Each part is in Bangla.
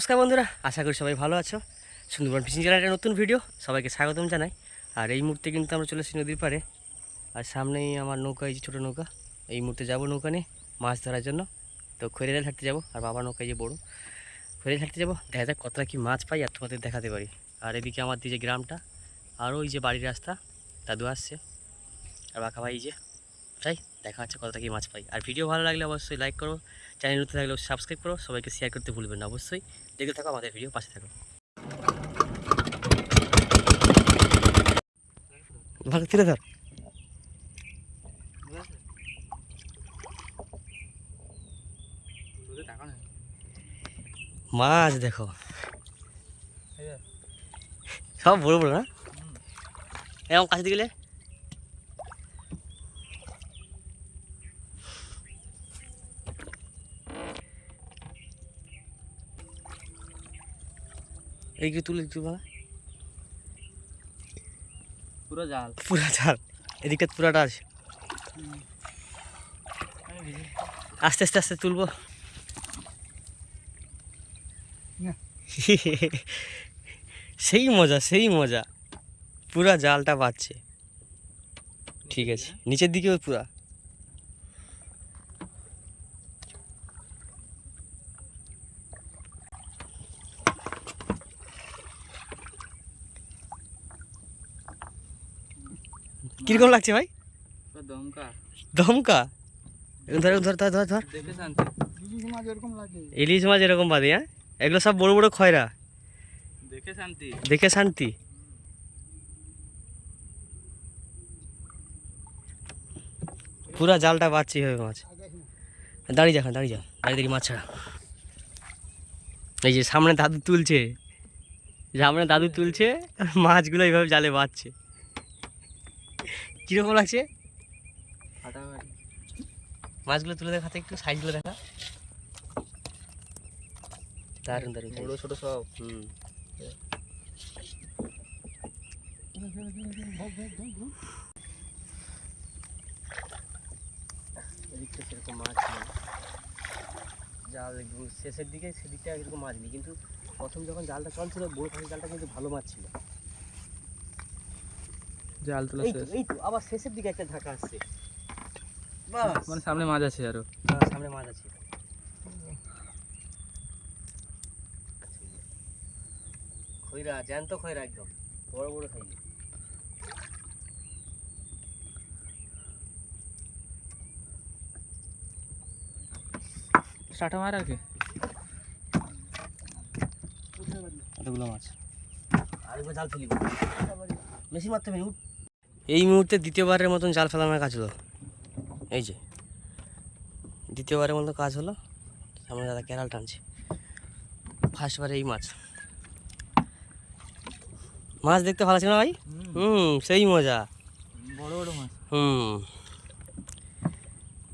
নমস্কার বন্ধুরা, আশা করি সবাই ভালো আছো। সুন্দরবন ফিশিং চ্যানেলের একটা নতুন ভিডিও সবাইকে স্বাগতম জানাই। আর এই মুহূর্তে কিন্তু আমরা চলে এসেছি নদীর পাড়ে। আর সামনেই আমার নৌকা, এই যে ছোটো নৌকা, এই মুহূর্তে যাব নৌকা নিয়ে মাছ ধরার জন্য। তো খৈরেলে থাকতে যাব, আর বাবার নৌকা যে বড়ো। খৈরেলে থাকতে যাব, দেখা যাক কতটা কি মাছ পাই আর তোমাদের দেখাতে পারি। আর এদিকে আমার যে গ্রামটা, আর ওই যে বাড়ির রাস্তা, দাদু আসছে। আর বাঁকা ভাই যে, তাই? দেখা যাচ্ছে কতটা কি মাছ পাই। আর ভিডিও ভালো লাগলে অবশ্যই লাইক করো চ্যানেল নতুন থাকলে সাবস্ক্রাইব করো সবাইকে শেয়ার করতে ভুলবেন না অবশ্যই। দেখতে থাকো আমাদের ভিডিও পাশে থাকো। ভালো তুলে ধর। মাছ দেখো। সব বড় বড় না? এরকম কাছে গেলে এইগুলো তুলে একটু বাবা। পুরো জাল। পুরা জাল। এদিকটা পুরাটা আছে। আস্তে আস্তে আস্তে তুলবো। সেই মজা সেই মজা। পুরা জালটা বাজছে ঠিক আছে। নিচের দিকেও পুরা। কীরকম লাগছে ভাই? দমকা। দমকা? ধর ধর ধর ধর ধর। ইলিশ মাছ এরকম লাগে। ইলিশ মাছ এরকম বাদে হ্যাঁ? এগুলো সব বড় বড় খয়রা। দেখে শান্তি। দেখে শান্তি। পুরা জালটা বাচ্চি হবে মাছ। দাঁড়িয়ে যা দাঁড়িয়ে যা। দাঁড়িয়ে দেখি মাছ ছাড়া। এই যে সামনে দাদু তুলছে। সামনে দাদু তুলছে। মাছগুলো এইভাবে জালে বাচ্ছে কীরকম লাগছে? মাছগুলো তুলে দেখাতে একটু সাইজগুলো দেখা। দারুণ দারুণ বড় ছোট সব হুম। এদিকটা সেরকম মাছ নেই। জাল শেষের দিকে সেদিকটা এরকম মাছ নেই। কিন্তু প্রথম যখন জালটা চলছিল বড় জালটা কিন্তু ভালো মাছ ছিল। জাল তোলা এই তো শেষ। এই তো আবার শেষের দিকে একটা ধাক্কা আসছে। বাস। মানে সামনে মাছ আছে আরও। হ্যাঁ, সামনে মাছ আছে। খৈরা জ্যান্ত খৈরা একদম। বড় বড় সাইজ স্টার্ট মার আর কি? কতগুলো মাছ। আরেকবার জাল ফেলিব বেশি মারতে হবে উঠ। এই মুহূর্তে দ্বিতীয়বারের মতন জাল ফেলানোর কাজ হলো। এই যে। দ্বিতীয়বারের মতো কাজ হলো। সামনে দাদা কেরাল টানছে। ফার্স্টবারে এই মাছ। মাছ দেখতে ভালো ছিল না ভাই? হুম। সেই মজা। বড় বড় মাছ। হুম।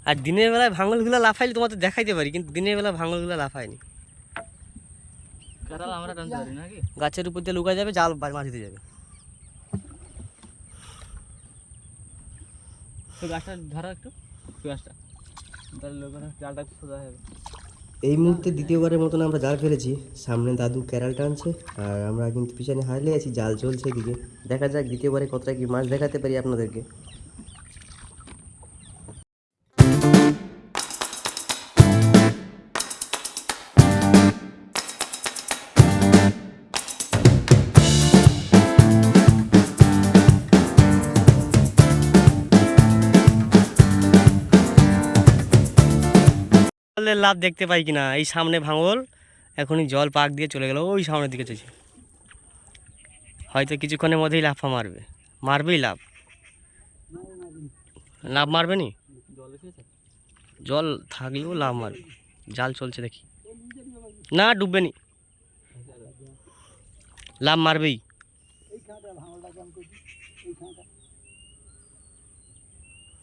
আর দিনের বেলায় ভাঙলগুলো লাফাইলে তোমাদের দেখাইতে পারি কিন্তু দিনের বেলা ভাঙলগুলো লাফায়নি। আমরা গাছের উপর দিয়ে লুকা যাবে জাল মাছ দিতে যাবে। তো গাছটা ধরো একটু। গাছটা। তাহলে জালটা সোজা হবে এই মুহূর্তে দ্বিতীয়বারের মতন আমরা জাল ফেলেছি। সামনে দাদু ক্যারাল টানছে, আর আমরা কিন্তু পিছনে হারলে আছি, জাল চলছে এদিকে। দেখা যাক দ্বিতীয়বারে কতটা কি মাছ দেখাতে পারি আপনাদেরকে। জলের লাভ দেখতে পাই কিনা? এই সামনে ভাঙল, এখনই জল পাক দিয়ে চলে গেল। ওই সামনের দিকে চলছে। হয়তো কিছুক্ষণের মধ্যেই লাফা মারবে। মারবেই লাভ। লাভ মারবে নি? জল থাকলেও লাভ মারবে। জাল চলছে দেখি। না, ডুববে নি। লাভ মারবেই।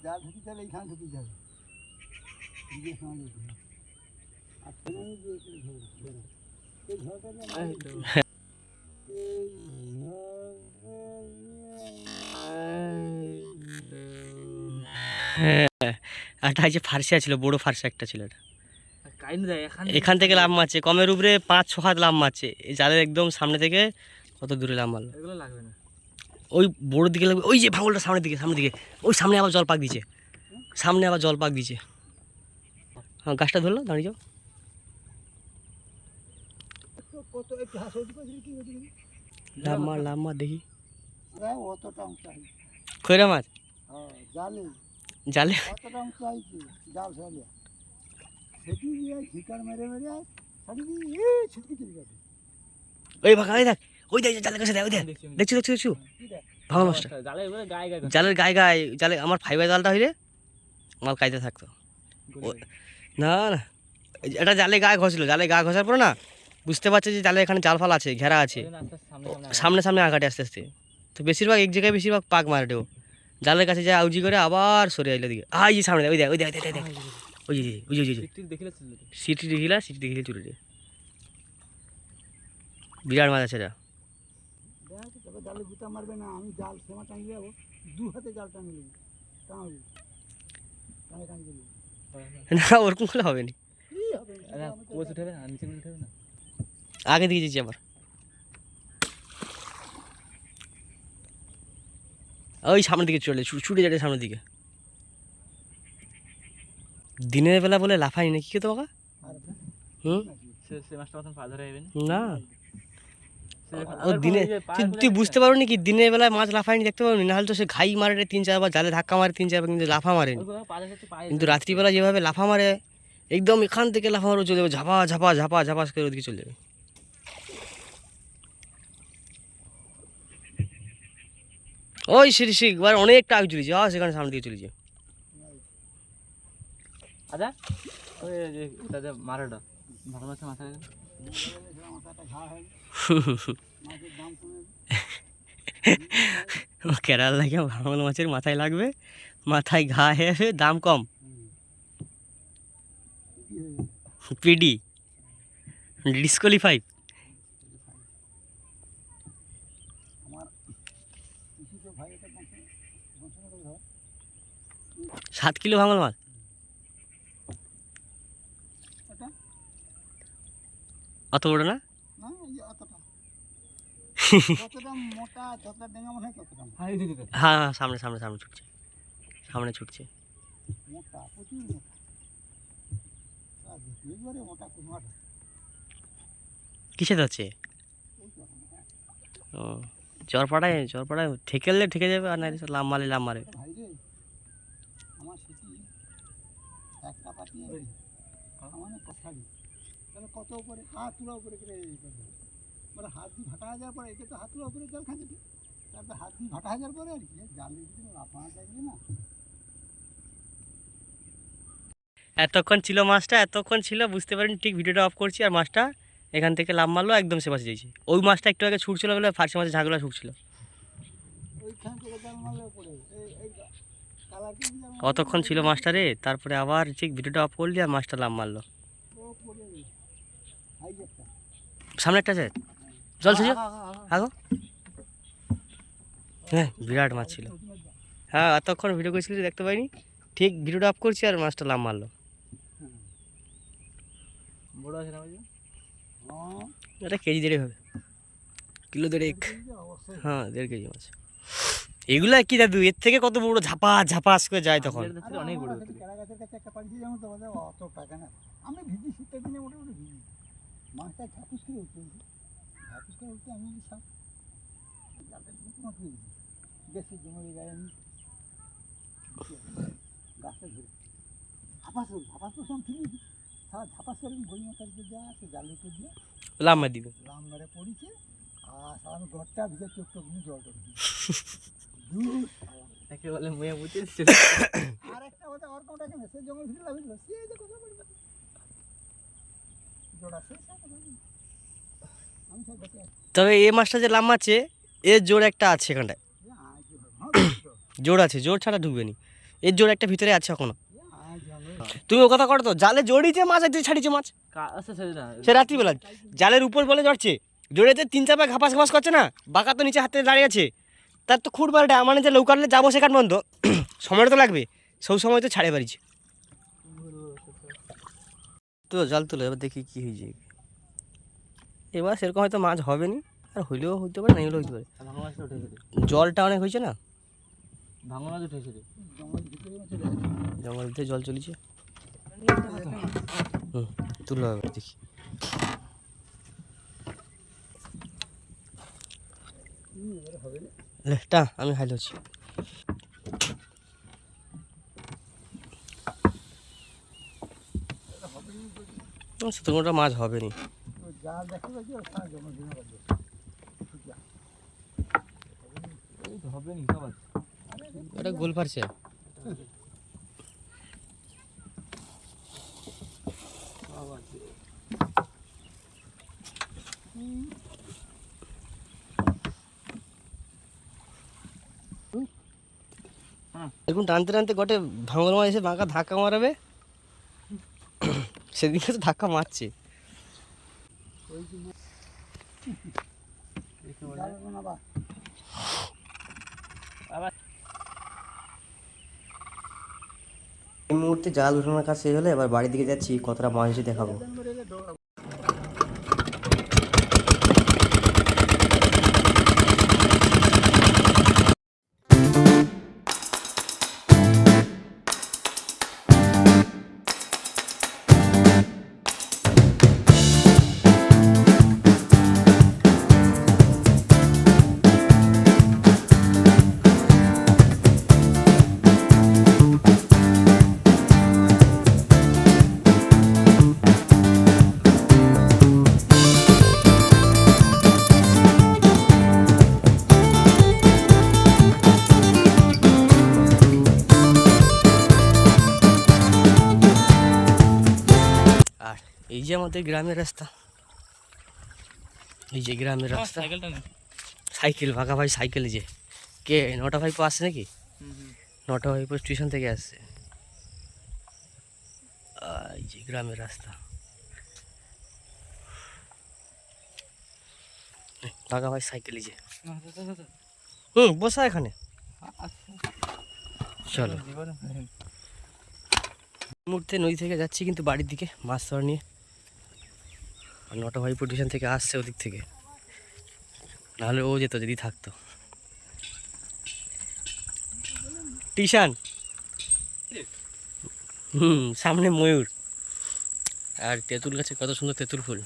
জাল ঢুকি তাহলে এইখানে ঢুকি যাবে একটা যে ফার্সিয়া ছিল বড় ফার্সিয়া একটা ছিল এটা। এখান থেকে লাভ মারছে। কমের উপরে পাঁচ ছ হাত লাভ মারছে। জালের একদম সামনে থেকে কত দূরে লাভ মারলো। এগুলো লাগবে না। ওই বড়োর দিকে লাগবে। ওই যে ভাঙলটা সামনের দিকে সামনের দিকে। ওই সামনে আবার জল পাক দিচ্ছে সামনে আবার জল পাক দিচ্ছে হ্যাঁ গাছটা ধরলো দাঁড়িয়ে যাও তো দেখি। উঁচাই খৈরা মাছ? হ্যাঁ জালে। ওই ওই দেখ ওই দেখ জালের কাছে দেখ ওই দেখ। দেখছি ভাঙা মাছটা। গায়ে গায়ে জালের গায়ে গায়ে জালে আমার ফাইবার জালটা হইলে মাল কাইতে থাকতো। না না এটা জালে গায়ে ঘষলো জালে গায়ে ঘষার পরে না বুঝতে পারছে যে জালে এখানে জাল ফাল আছে ঘেরা আছে। সামনে সামনে আঘাটে আস্তে আস্তে। তো বেশিরভাগ এক জায়গায় বেশিরভাগ পাক মারে ও। জালের কাছে যায় আউজি করে আবার সরে আইলো দিকে আ এই যে সামনে ওই দেখ ওই দেখ ওই দেখ, ওই যে ওই যে সিটি দেখিলা সিটি দেখিলে চলে যায় বিরাট মাছ আছে এটা। জালে গুতা মারবে না আমি জাল সেমা টাঙিয়ে যাব দু হাতে জাল টাঙিয়ে টাঙাবি? টাঙে টাঙিয়ে দেবো। না ওরকম করলে হবে না? আগে দিকে যেছি আবার। ওই সামনের দিকে চলে ছুটে যাবে সামনের দিকে। দিনের বেলা বলে লাফাই নাকি কি তোমাকে? হুম? না। ও দিনে তুই যাচ্ছে। বুঝতে পারো নি কি দিনের বেলায় মাছ লাফায়নি দেখতে পারো নি নাহলে তো সে ঘাই মারে তিন চারবার জালে ধাক্কা মারে তিন চারবার কিন্তু লাফা যাচ্ছে, পায়ে কিন্তু রাত্রিবেলা যেভাবে লাফা মারে একদম এখান থেকে লাফা মারে চলে যাবে ঝাপা ঝাপা ঝাপা ঝাপাস করে ওদিকে চলে যাবে। ওই সিঁড়ি সিঁড়ি এবার অনেকটা আগে চলেছে। আ সেখানে সামনে দিকে চলেছে। আচ্ছা ওই তাদের মারাটা ভালো মাথা কেরাল লাগে ভাঙল মাছের মাথায় লাগবে। মাথায় ঘা হয়ে দাম কম। পিডি। ডিসকোয়ালিফাই আমার পিসি তো ভাই এটা বংশ বংশগত ঘর সাত কিলো ভাঙল মাছ। অত বড় না? মনে হয়। হ্যাঁ সামনে সামনে সামনে ছুটছে। সামনে ছুটছে। কিসে যাচ্ছে মোটা। ও চরপাড়ায় চরপাড়ায় ঠেকেলে ঠেকে যাবে আর না লাভ মারে লাভ মারে একটা পাতি আমার কথাড়ি তাহলে কত উপরে? হাত তুলা উপরে করে এই করে মানে হাত দিয়ে ভাটা হাজার পরে একে তো হাত তুলা উপরে জল খাঁচে তারপর হাত দিয়ে ভাটা হাজার পরে আর কি? জাল দিয়ে আপনার চাইবে না। এতক্ষণ ছিল মাছটা এতক্ষণ ছিল বুঝতে পারিনি ঠিক ভিডিওটা অফ করছি আর মাছটা এখান থেকে লাভ মারলো একদম সে পাশে যাইছে। ওই মাছটা একটু আগে ছুটছিল বলে ফার্সি মাছের ঝাঁকলা ছুটছিল। ওইখান থেকে জাল মারলে পরে অতক্ষণ ছিল মাছটা রে তারপরে আবার ঠিক ভিডিওটা অফ করলি আর মাছটা লাভ মারলো। সামনে একটা আছে? জল ছিল আগো হ্যাঁ বিরাট মাছ ছিল হ্যাঁ এতক্ষণ ভিডিও করেছিলি দেখতে পাইনি। ঠিক ভিডিওটা অফ করছি আর মাছটা লাভ মারলো। এটা কেজি দেড়েক হবে। কিলো দেড়েক। এই হ্যাঁ দেড় কেজি মাছ। এগুলা কি দাদু? এর থেকে কত বড় ঝাপা ঝাপাস করে যায় তখন? অনেক বড় হতো। কেরা। গাছের কাছে একটা পাখি যেমন তোমাদের অত টাকা না। আমি ভিজি শীতের দিনে মোটামুটি ভিজি। মাছটা ঝাপুস করে উঠতে ঝাপুস করে উঠতে আমি সব বেশি জমে গায়ে আমি। গাছটা ধরে ঝাপাস করি ঝাপাস করে সারা ঝাপাস করে বই মাথার যে যা আছে জালের উপর দিয়ে লাভ মার দিবে। লাম মেরে পড়েছে। আর সারা আমি ঘরটা ভিজে চোখ টোক জল টোক একে বলে মুয়ে মুতে আর একটা কথা ওর কোনটা কেন সে জঙ্গল ভিতরে লাগল সে যে কথা বলবে। জোড়া সে তবে এ মাছটা যে লাভ মারছে এর জোর একটা আছে এখানটায়। হ্যাঁ জোর। আছে জোর ছাড়া ঢুকবে নি। এর জোর একটা ভিতরে আছে এখনও। তুমি ও কথা করো তো জালে জড়িয়েছে মাছ আর তুই ছাড়িয়েছে মাছ। আচ্ছা ছেড়ে না সে রাত্রিবেলা জালের উপর বলে জড়ছে। জড়িয়েছে তিন চাপা ঘাপাস ঘাপাস করছে না বাঁকা তো নিচে হাতে দাঁড়িয়ে আছে। তার তো খুঁড় বাড়িটা মানে যে লৌকারলে যাব সেখান বন্ধ। সময় তো লাগবে, সব সময় তো ছাড়ে পারিছে তো জল তুলো, এবার দেখি কী হয়েছে। এবার সেরকম হয়তো মাছ হবে নি আর হইলেও হইতে পারে, না হইলেও হইতে পারে। জলটা অনেক হয়েছে না? জঙ্গল ভিতরে জল চলেছে। তুলো এবার দেখি। হবে না লে, টা আমি খাই হচ্ছি শুধুমাত্র মাছ হবে নি গোল দেখা যাচ্ছে ওর সারা জঙ্গল ভেঙে গেছে শুকিয়া। এই তো হবে নি সব আছে ওটা গোল পারছে সব আছে এরকম টানতে টানতে গটে ভাঙল মাছ এসে বাঁকা ধাক্কা মারাবে। সেদিনকে তো ধাক্কা মারছে। এই মুহূর্তে জাল উঠানোর কাজ শেষ হলে এবার বাড়ির দিকে যাচ্ছি, কতটা মাছ দেখাবো। এই যে আমাদের গ্রামের রাস্তা। এই যে গ্রামের রাস্তা। সাইকেল ভাগা ভাই সাইকেল যে। কে নটা ভাইপো আসছে নাকি? হুম হুম। নটা ভাইপো স্টেশন থেকে আসছে। এই যে গ্রামের রাস্তা। ভাগা ভাই সাইকেল যে। না, না, না, না, হুম বসা এখানে। আচ্ছা। চলো। মুহূর্তে নদী থেকে যাচ্ছি কিন্তু বাড়ির দিকে মাছ ধরা নিয়ে। আর নটা ভাই স্টেশন থেকে আসছে ওদিক থেকে। নাহলে ও যেত, যদি থাকতো। টিশান। হুম, সামনে ময়ূর। আর তেঁতুল গাছে কত সুন্দর তেঁতুল ফুল।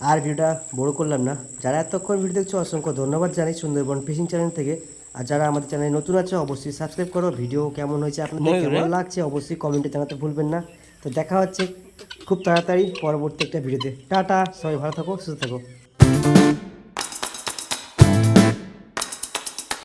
আর ভিডিওটা বড় করলাম না। যারা এতক্ষণ ভিডিও দেখছ, অসংখ্য ধন্যবাদ জানাই সুন্দরবন ফিশিং চ্যানেল থেকে। আর যারা আমাদের চ্যানেলে নতুন আছে অবশ্যই সাবস্ক্রাইব করো। ভিডিও কেমন হয়েছে আপনাদের কেমন লাগছে অবশ্যই কমেন্টে জানাতে ভুলবেন না। তো দেখা হচ্ছে খুব তাড়াতাড়ি পরবর্তী একটা ভিডিওতে। টাটা সবাই ভালো থাকো সুস্থ থাকো।